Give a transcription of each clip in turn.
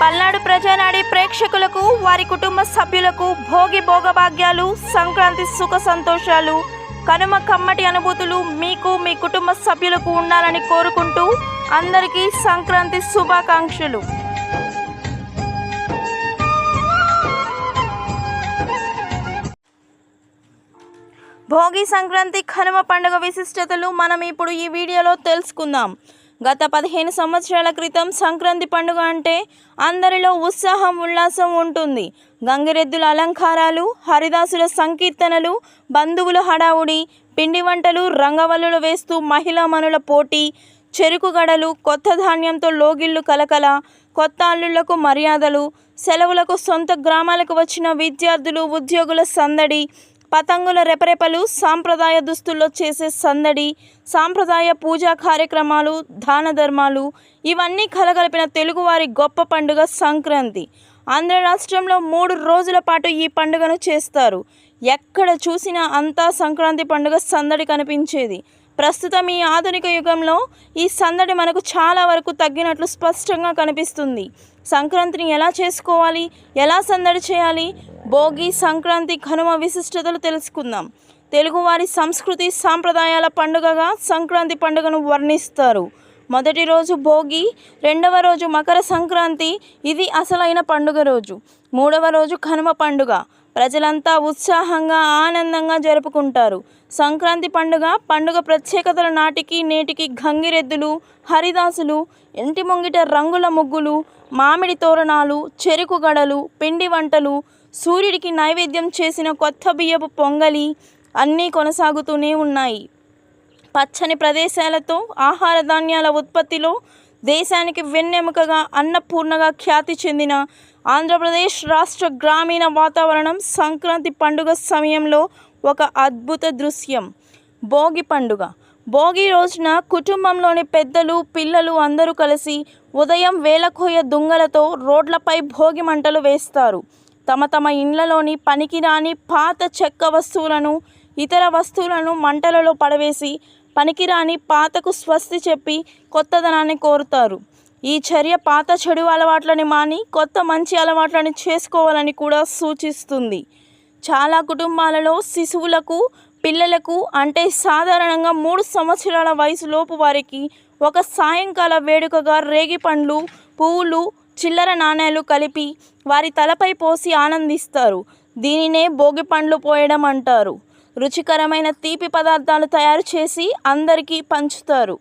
పల్నాడు ప్రజానాడి ప్రేక్షకులకు వారి కుటుంబ సభ్యులకు భోగి భోగభాగ్యాలు సంక్రాంతి సుఖ సంతోషాలు కనుమ కమ్మటి అనుభూతులు మీకు మీ కుటుంబ సభ్యులకు ఉండాలని కోరుకుంటూ అందరికీ సంక్రాంతి శుభాకాంక్షలు. భోగి సంక్రాంతి కనుమ పండుగ విశిష్టతలు మనం ఇప్పుడు ఈ వీడియోలో తెలుసుకుందాం. గత పదిహేను సంవత్సరాల క్రితం సంక్రాంతి పండుగ అంటే అందరిలో ఉత్సాహం ఉల్లాసం ఉంటుంది. గంగిరెద్దుల అలంకారాలు హరిదాసుల సంకీర్తనలు బంధువుల హడావుడి పిండి వంటలు రంగవల్లులు వేస్తూ మహిళా మనుల పోటీ చెరుకు గడలు కొత్త ధాన్యంతో లోగిళ్ళు కలకల కొత్త అల్లుళ్ళకు మర్యాదలు సెలవులకు సొంత గ్రామాలకు వచ్చిన విద్యార్థులు ఉద్యోగుల సందడి పతంగుల రెపరెపలు సాంప్రదాయ దుస్తుల్లో చేసే సందడి సాంప్రదాయ పూజా కార్యక్రమాలు దాన ధర్మాలు ఇవన్నీ కలగలిపిన తెలుగువారి గొప్ప పండుగ సంక్రాంతి. ఆంధ్ర రాష్ట్రంలో మూడు రోజుల పాటు ఈ పండుగను చేస్తారు. ఎక్కడ చూసినా అంతా సంక్రాంతి పండుగ సందడి కనిపించేది. ప్రస్తుతం ఈ ఆధునిక యుగంలో ఈ సందడి మనకు చాలా వరకు తగ్గినట్లు స్పష్టంగా కనిపిస్తుంది. సంక్రాంతిని ఎలా చేసుకోవాలి? ఎలా సందడి చేయాలి? భోగి సంక్రాంతి కనుమ విశిష్టతలు తెలుసుకుందాం. తెలుగువారి సంస్కృతి సాంప్రదాయాల పండుగగా సంక్రాంతి పండుగను వర్ణిస్తారు. మొదటి రోజు భోగి రెండవ రోజు మకర సంక్రాంతి ఇది అసలైన పండుగ రోజు. మూడవ రోజు కనుమ పండుగ. ప్రజలంతా ఉత్సాహంగా ఆనందంగా జరుపుకుంటారు. సంక్రాంతి పండుగ పండుగ ప్రత్యేకతల నాటికి నేటికి గంగిరెద్దులు హరిదాసులు ఇంటి ముంగిట రంగుల ముగ్గులు మామిడి తోరణాలు చెరుకు గడలు పిండి వంటలు సూర్యుడికి నైవేద్యం చేసిన కొత్త బియ్యపు పొంగలి అన్నీ కొనసాగుతూనే ఉన్నాయి. పచ్చని ప్రదేశాలతో ఆహార ధాన్యాల ఉత్పత్తిలో దేశానికి వెన్నెముకగా అన్నపూర్ణగా ఖ్యాతి చెందిన ఆంధ్రప్రదేశ్ రాష్ట్ర గ్రామీణ వాతావరణం సంక్రాంతి పండుగ సమయంలో ఒక అద్భుత దృశ్యం. భోగి పండుగ. భోగి రోజున కుటుంబంలోని పెద్దలు పిల్లలు అందరూ కలిసి ఉదయం వేలకోయ దుంగలతో రోడ్లపై భోగి మంటలు వేస్తారు. తమ తమ ఇండ్లలోని పనికిరాని పాత చెక్క వస్తువులను ఇతర వస్తువులను మంటలలో పడవేసి పనికిరాని పాతకు స్వస్తి చెప్పి కొత్తదనాన్ని కోరుతారు. ఈ చర్య పాత చెడు అలవాట్లని మాని కొత్త మంచి అలవాట్లను చేసుకోవాలని కూడా సూచిస్తుంది. చాలా కుటుంబాలలో శిశువులకు పిల్లలకు అంటే సాధారణంగా మూడు సంవత్సరాల వయసులోపు వారికి ఒక సాయంకాల వేడుకగా రేగి పండ్లు పువ్వులు చిల్లర నాణేలు కలిపి వారి తలపై పోసి ఆనందిస్తారు. దీనినే భోగి పండ్లు పోయడం అంటారు. రుచికరమైన తీపి పదార్థాలు తయారు చేసి అందరికీ పంచుతారు.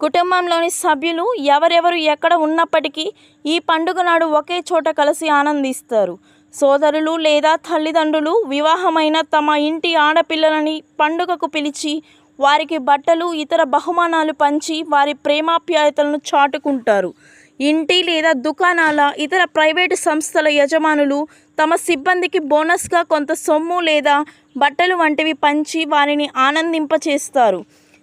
కుటుంబంలోని సభ్యులు ఎవరెవరు ఎక్కడ ఉన్నప్పటికీ ఈ పండుగ నాడు ఒకే చోట కలిసి ఆనందిస్తారు. సోదరులు లేదా తల్లిదండ్రులు వివాహమైన తమ ఇంటి ఆడపిల్లలని పండుగకు పిలిచి వారికి బట్టలు ఇతర బహుమానాలు పంచి వారి ప్రేమాప్యాయతలను చాటుకుంటారు. ఇంటి లేదా దుకాణాల ఇతర ప్రైవేటు సంస్థల యజమానులు తమ సిబ్బందికి బోనస్గా కొంత సొమ్ము లేదా బట్టలు వంటివి పంచి వారిని ఆనందింపచేస్తారు.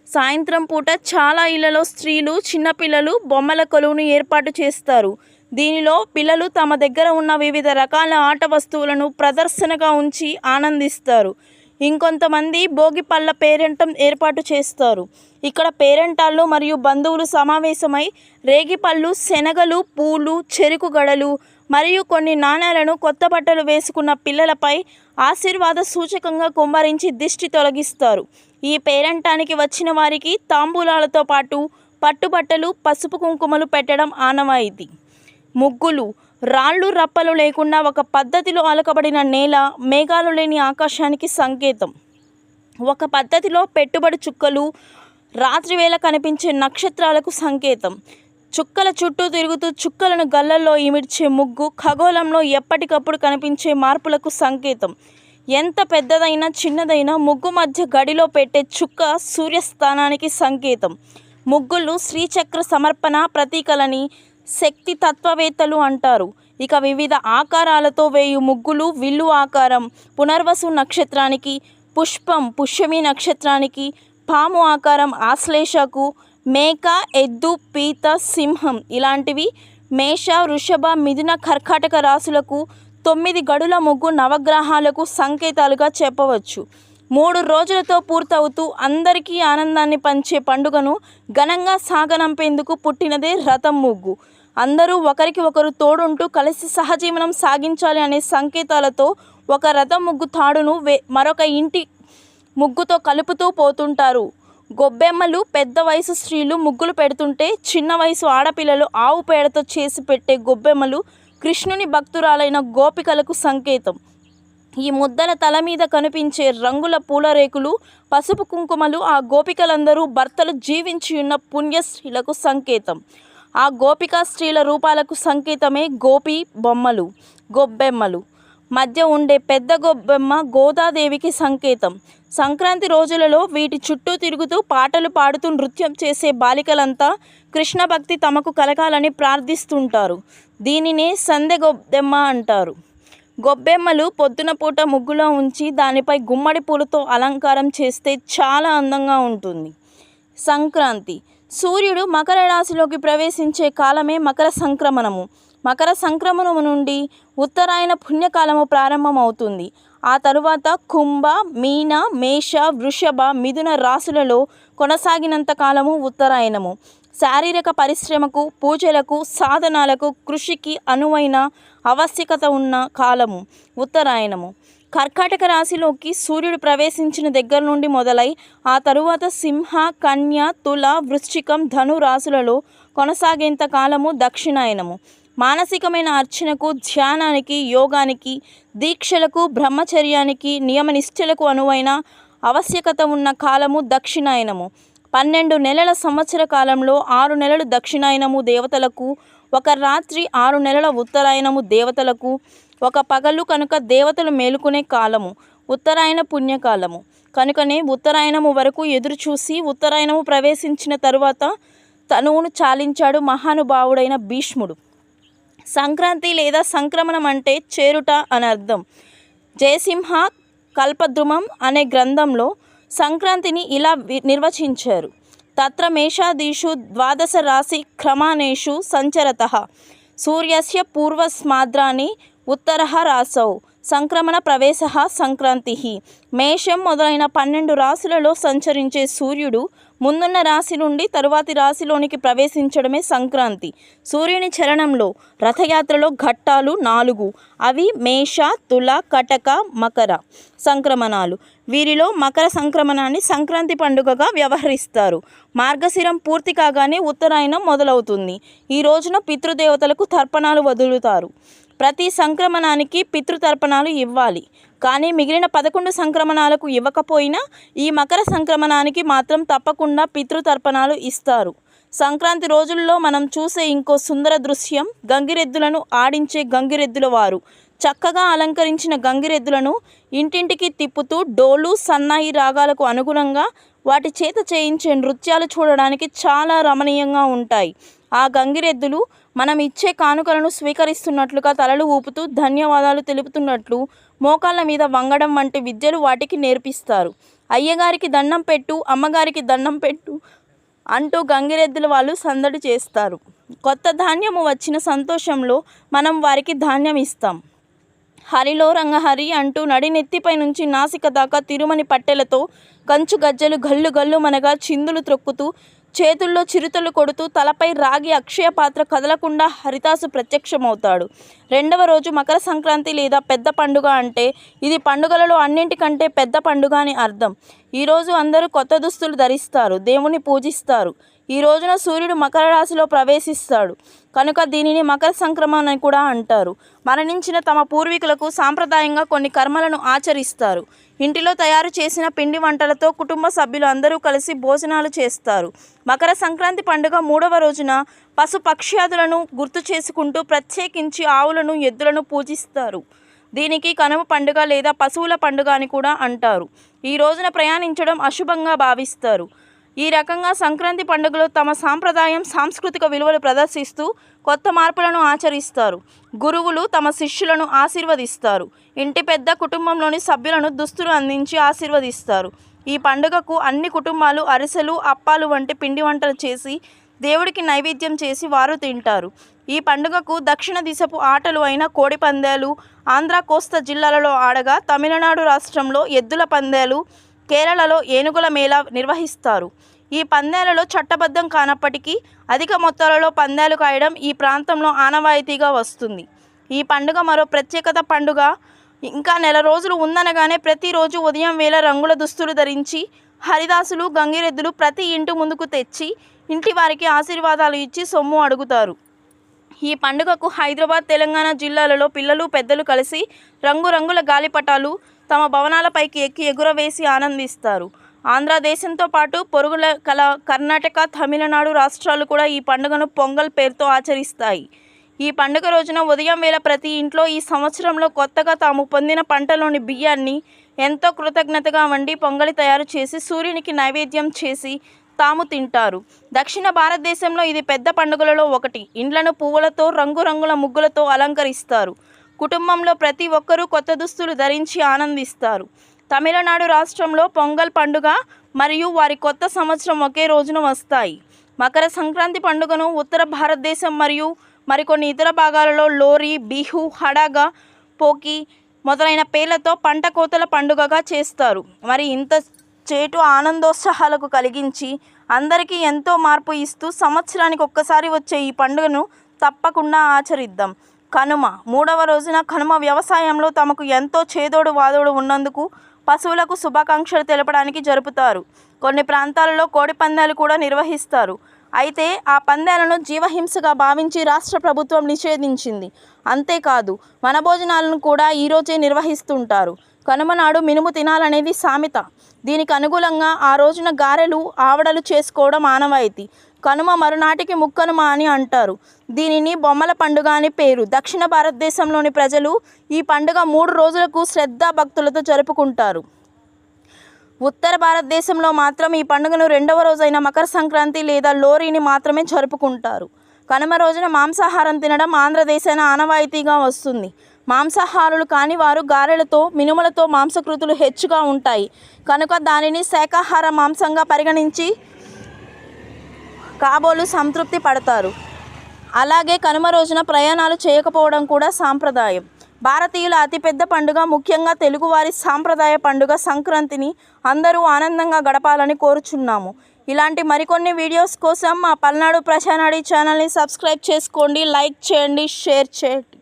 సాయంత్రం పూట చాలా ఇళ్ళలో స్త్రీలు చిన్నపిల్లలు బొమ్మల కొలువును ఏర్పాటు చేస్తారు. దీనిలో పిల్లలు తమ దగ్గర ఉన్న వివిధ రకాల ఆట వస్తువులను ప్రదర్శనగా ఉంచి ఆనందిస్తారు. ఇంకొంతమంది భోగి పళ్ళ పేరెంటం ఏర్పాటు చేస్తారు. ఇక్కడ పేరెంటాళ్ళు మరియు బంధువులు సమావేశమై రేగిపళ్ళు శనగలు పూలు చెరుకు గడలు మరియు కొన్ని నాణేలను కొత్త బట్టలు వేసుకున్న పిల్లలపై ఆశీర్వాద సూచకంగా కుమ్మరించి దిష్టి తొలగిస్తారు. ఈ పేరంటానికి వచ్చిన వారికి తాంబూలాలతో పాటు పట్టుబట్టలు పసుపు కుంకుమలు పెట్టడం ఆనవాయితీ. ముగ్గులు రాళ్ళు రప్పలు లేకుండా ఒక పద్ధతిలో అలకబడిన నేల మేఘాలు లేని ఆకాశానికి సంకేతం. ఒక పద్ధతిలో పెట్టుబడి చుక్కలు రాత్రివేళ కనిపించే నక్షత్రాలకు సంకేతం. చుక్కల చుట్టూ తిరుగుతూ చుక్కలను గల్లల్లో ఇమిడ్చే ముగ్గు ఖగోళంలో ఎప్పటికప్పుడు కనిపించే మార్పులకు సంకేతం. ఎంత పెద్దదైనా చిన్నదైనా ముగ్గు మధ్య గడిలో పెట్టే చుక్క సూర్యస్థానానికి సంకేతం. ముగ్గులు శ్రీచక్ర సమర్పణ ప్రతీకలని శక్తి తత్వవేత్తలు అంటారు. ఇక వివిధ ఆకారాలతో వేయు ముగ్గులు విల్లు ఆకారం పునర్వసు నక్షత్రానికి పుష్పం పుష్యమి నక్షత్రానికి పాము ఆకారం ఆశ్లేషకు మేక ఎద్దు పీత సింహం ఇలాంటివి మేష వృషభ మిథున కర్కాటక రాశులకు తొమ్మిది గడుల ముగ్గు నవగ్రహాలకు సంకేతాలుగా చెప్పవచ్చు. మూడు రోజులతో పూర్తవుతూ అందరికీ ఆనందాన్ని పంచే పండుగను ఘనంగా సాగనంపేందుకు పుట్టినదే రథం ముగ్గు అందరూ ఒకరికి ఒకరు తోడుంటూ కలిసి సహజీవనం సాగించాలి అనే సంకేతాలతో ఒక రథం ముగ్గు తాడును వే మరొక ఇంటి ముగ్గుతో కలుపుతూ పోతుంటారు. గొబ్బెమ్మలు పెద్ద వయసు స్త్రీలు ముగ్గులు పెడుతుంటే చిన్న వయసు ఆడపిల్లలు ఆవు పేడతో చేసి పెట్టే గొబ్బెమ్మలు కృష్ణుని భక్తురాలైన గోపికలకు సంకేతం. ఈ ముద్దల తల మీద కనిపించే రంగుల పూలరేకులు పసుపు కుంకుమలు ఆ గోపికలందరూ భర్తలు జీవించి ఉన్న పుణ్య స్త్రీలకు సంకేతం. ఆ గోపికా స్త్రీల రూపాలకు సంకేతమే గోపి బొమ్మలు గొబ్బెమ్మలు. మధ్య ఉండే పెద్ద గొబ్బెమ్మ గోదాదేవికి సంకేతం. సంక్రాంతి రోజులలో వీటి చుట్టూ తిరుగుతూ పాటలు పాడుతూ నృత్యం చేసే బాలికలంతా కృష్ణ భక్తి తమకు కలగాలని ప్రార్థిస్తుంటారు. దీనినే సందె గొబ్బెమ్మ అంటారు. గొబ్బెమ్మలు పొద్దున పూట ముగ్గులో ఉంచి దానిపై గుమ్మడి పూలతో అలంకారం చేస్తే చాలా అందంగా ఉంటుంది. సంక్రాంతి. సూర్యుడు మకర రాశిలోకి ప్రవేశించే కాలమే మకర సంక్రమణము. మకర సంక్రమణము నుండి ఉత్తరాయణ పుణ్యకాలము ప్రారంభమవుతుంది. ఆ తరువాత కుంభ మీన మేష వృషభ మిథున రాశులలో కొనసాగినంత కాలము ఉత్తరాయణము. శారీరక పరిశ్రమకు పూజలకు సాధనాలకు కృషికి అనువైన ఆవశ్యకత ఉన్న కాలము ఉత్తరాయణము. కర్కాటక రాశిలోకి సూర్యుడు ప్రవేశించిన దగ్గర నుండి మొదలై ఆ తరువాత సింహ కన్య తుల వృశ్చికం ధను రాశులలో కొనసాగేంత కాలము దక్షిణాయనము. మానసికమైన అర్చనకు ధ్యానానికి యోగానికి దీక్షలకు బ్రహ్మచర్యానికి నియమనిష్టలకు అనువైన ఆవశ్యకత ఉన్న కాలము దక్షిణాయనము. పన్నెండు నెలల సంవత్సర కాలంలో ఆరు నెలలు దక్షిణాయనము దేవతలకు ఒక రాత్రి ఆరు నెలల ఉత్తరాయణము దేవతలకు ఒక పగలు కనుక దేవతలు మేలుకునే కాలము ఉత్తరాయణ పుణ్యకాలము. కనుకనే ఉత్తరాయణము వరకు ఎదురుచూసి ఉత్తరాయణము ప్రవేశించిన తరువాత తనువును చాలించాడు మహానుభావుడైన భీష్ముడు. సంక్రాంతి లేదా సంక్రమణం అంటే చేరుట అని అర్థం. జయసింహ కల్పద్రుమం అనే గ్రంథంలో సంక్రాంతిని ఇలా వి- నిర్వచించారు. తత్ర మేషాదీషు ద్వాదశ రాశి క్రమానేషు సంచరత. సూర్యస్య పూర్వస్మాద్రాన్ని ఉత్తర రాసౌ. సంక్రమణ ప్రవేశ సంక్రాంతి. మేషం మొదలైన పన్నెండు రాశులలో సంచరించే సూర్యుడు ముందున్న రాశి నుండి తరువాతి రాశిలోనికి ప్రవేశించడమే సంక్రాంతి. సూర్యుని చలనంలో రథయాత్రలో ఘట్టాలు నాలుగు. అవి మేష తుల కటక మకర సంక్రమణాలు. వీరిలో మకర సంక్రమణాన్ని సంక్రాంతి పండుగగా వ్యవహరిస్తారు. మార్గశిరం పూర్తి కాగానే ఉత్తరాయణం మొదలవుతుంది. ఈ రోజున పితృదేవతలకు తర్పణాలు వదులుతారు. ప్రతి సంక్రమణానికి పితృతర్పణాలు ఇవ్వాలి. కానీ మిగిలిన పదకొండు సంక్రమణాలకు ఇవ్వకపోయినా ఈ మకర సంక్రమణానికి మాత్రం తప్పకుండా పితృతర్పణాలు ఇస్తారు. సంక్రాంతి రోజుల్లో మనం చూసే ఇంకో సుందర దృశ్యం గంగిరెద్దులను ఆడించే గంగిరెద్దుల వారు. చక్కగా అలంకరించిన గంగిరెద్దులను ఇంటింటికి తిప్పుతూ డోలు సన్నాయి రాగాలకు అనుగుణంగా వాటి చేత చేయించే నృత్యాలు చూడడానికి చాలా రమణీయంగా ఉంటాయి. ఆ గంగిరెద్దులు మనం ఇచ్చే కానుకలను స్వీకరిస్తున్నట్లుగా తలలు ఊపుతూ ధన్యవాదాలు తెలుపుతున్నట్లు మోకాళ్ళ మీద వంగడం వంటి విద్యలు వాటికి నేర్పిస్తారు. అయ్యగారికి దండం పెట్టు అమ్మగారికి దండం పెట్టు అంటూ గంగిరెద్దుల వాళ్ళు సందడి చేస్తారు. కొత్త ధాన్యము వచ్చిన సంతోషంలో మనం వారికి ధాన్యం ఇస్తాం. హరిలో రంగహరి అంటూ నడినెత్తిపై నుంచి నాసిక దాకా తిరుమని పట్టెలతో కంచు గజ్జలు గల్లు గల్లు మనగా చిందులు త్రొక్కుతూ చేతుల్లో చిరుతలు కొడుతూ తలపై రాగి అక్షయ పాత్ర కదలకుండా హరిదాసు ప్రత్యక్షమవుతాడు. రెండవ రోజు మకర సంక్రాంతి లేదా పెద్ద పండుగ అంటే ఇది పండుగలలో అన్నింటికంటే పెద్ద పండుగ అని అర్థం. ఈరోజు అందరూ కొత్త దుస్తులు ధరిస్తారు దేవుని పూజిస్తారు. ఈ రోజున సూర్యుడు మకర రాశిలో ప్రవేశిస్తాడు. కనుక దీనిని మకర సంక్రమణ అని కూడా అంటారు. మరణించిన తమ పూర్వీకులకు సాంప్రదాయంగా కొన్ని కర్మలను ఆచరిస్తారు. ఇంటిలో తయారు చేసిన పిండి వంటలతో కుటుంబ సభ్యులు అందరూ కలిసి భోజనాలు చేస్తారు. మకర సంక్రాంతి పండుగ మూడవ రోజున పశు పక్ష్యాదులను గుర్తు చేసుకుంటూ ప్రత్యేకించి ఆవులను ఎద్దులను పూజిస్తారు. దీనికి కనుమ పండుగ లేదా పశువుల పండుగ అని కూడా అంటారు. ఈ రోజున ప్రయాణించడం అశుభంగా భావిస్తారు. ఈ రకంగా సంక్రాంతి పండుగలో తమ సాంప్రదాయం సాంస్కృతిక విలువలు ప్రదర్శిస్తూ కొత్త మార్పులను ఆచరిస్తారు. గురువులు తమ శిష్యులను ఆశీర్వదిస్తారు. ఇంటి పెద్ద కుటుంబంలోని సభ్యులను దుస్తులు అందించి ఆశీర్వదిస్తారు. ఈ పండుగకు అన్ని కుటుంబాలు అరిసెలు అప్పాలు వంటి పిండి వంటలు చేసి దేవుడికి నైవేద్యం చేసి వారు తింటారు. ఈ పండుగకు దక్షిణ దిశపు ఆటలు అయిన కోడి పందాలు ఆంధ్ర కోస్తా జిల్లాలలో ఆడగా తమిళనాడు రాష్ట్రంలో ఎద్దుల పందాలు కేరళలో ఏనుగుల మేళా నిర్వహిస్తారు. ఈ పందాలలో చట్టబద్ధం కానప్పటికీ అధిక మొత్తాలలో పందాలు కాయడం ఈ ప్రాంతంలో ఆనవాయితీగా వస్తుంది. ఈ పండుగ మరో ప్రత్యేకత పండుగ. ఇంకా నెల రోజులు ఉందనగానే ప్రతిరోజు ఉదయం వేళ రంగుల దుస్తులు ధరించి హరిదాసులు గంగిరెద్దులు ప్రతి ఇంటి ముందుకు తెచ్చి ఇంటి వారికి ఆశీర్వాదాలు ఇచ్చి సొమ్ము అడుగుతారు. ఈ పండుగకు హైదరాబాద్ తెలంగాణ జిల్లాలలో పిల్లలు పెద్దలు కలిసి రంగురంగుల గాలిపటాలు తమ భవనాలపైకి ఎక్కి ఎగురవేసి ఆనందిస్తారు. ఆంధ్రదేశంతో పాటు పొరుగుల కల కర్ణాటక తమిళనాడు రాష్ట్రాలు కూడా ఈ పండుగను పొంగల్ పేరుతో ఆచరిస్తాయి. ఈ పండుగ రోజున ఉదయం వేళ ప్రతి ఇంట్లో ఈ సంవత్సరంలో కొత్తగా తాము పొందిన పంటలోని బియ్యాన్ని ఎంతో కృతజ్ఞతగా వండి పొంగలి తయారు చేసి సూర్యునికి నైవేద్యం చేసి తాము తింటారు. దక్షిణ భారతదేశంలో ఇది పెద్ద పండుగలలో ఒకటి. ఇండ్లను పువ్వులతో రంగురంగుల ముగ్గులతో అలంకరిస్తారు. కుటుంబంలో ప్రతి ఒక్కరూ కొత్త దుస్తులు ధరించి ఆనందిస్తారు. తమిళనాడు రాష్ట్రంలో పొంగల్ పండుగ మరియు వారి కొత్త సంవత్సరం ఒకే రోజున వస్తాయి. మకర సంక్రాంతి పండుగను ఉత్తర భారతదేశం మరియు మరికొన్ని ఇతర భాగాలలో లోరీ బిహు హడాగా పోకి మొదలైన పేర్లతో పంట కోతల పండుగగా చేస్తారు. మరి ఇంత చేటు ఆనందోత్సాహాలకు కలిగించి అందరికీ ఎంతో మార్పు ఇస్తూ సంవత్సరానికి ఒక్కసారి వచ్చే ఈ పండుగను తప్పకుండా ఆచరిద్దాం. కనుమ. మూడవ రోజున కనుమ వ్యవసాయంలో తమకు ఎంతో చేదోడు వాదోడు ఉన్నందుకు పశువులకు శుభాకాంక్షలు తెలపడానికి జరుపుతారు. కొన్ని ప్రాంతాలలో కోడి పందాలు కూడా నిర్వహిస్తారు. అయితే ఆ పందాలను జీవహింసగా భావించి రాష్ట్ర ప్రభుత్వం నిషేధించింది. అంతేకాదు వనభోజనాలను కూడా ఈరోజే నిర్వహిస్తుంటారు. కనుమ నాడు మినుము తినాలనేది సామెత. దీనికి అనుగుణంగా ఆ రోజున గారెలు ఆవడలు చేసుకోవడం ఆనవాయితీ. కనుమ మరునాటికి ముక్కనుమ అని అంటారు. దీనిని బొమ్మల పండుగ అని పేరు. దక్షిణ భారతదేశంలోని ప్రజలు ఈ పండుగ మూడు రోజులకు శ్రద్ధా భక్తులతో జరుపుకుంటారు. ఉత్తర భారతదేశంలో మాత్రం ఈ పండుగను రెండవ రోజైన మకర సంక్రాంతి లేదా లోరీని మాత్రమే జరుపుకుంటారు. కనుమ రోజున మాంసాహారం తినడం ఆంధ్రదేశాన ఆనవాయితీగా వస్తుంది. మాంసాహారులు కాని వారు గారెలతో మినుములతో మాంసకృతులు హెచ్చుగా ఉంటాయి. కనుక దానిని శాకాహార మాంసంగా పరిగణించి కాబోలు సంతృప్తి పడతారు. అలాగే కనుమ రోజున ప్రయాణాలు చేయకపోవడం కూడా సాంప్రదాయం. భారతీయుల అతిపెద్ద పండుగ ముఖ్యంగా తెలుగువారి సాంప్రదాయ పండుగ సంక్రాంతిని అందరూ ఆనందంగా గడపాలని కోరుచున్నాము. ఇలాంటి మరికొన్ని వీడియోస్ కోసం మా పల్నాడు ప్రశానాడి ఛానల్ని సబ్స్క్రైబ్ చేసుకోండి లైక్ చేయండి షేర్ చేయండి.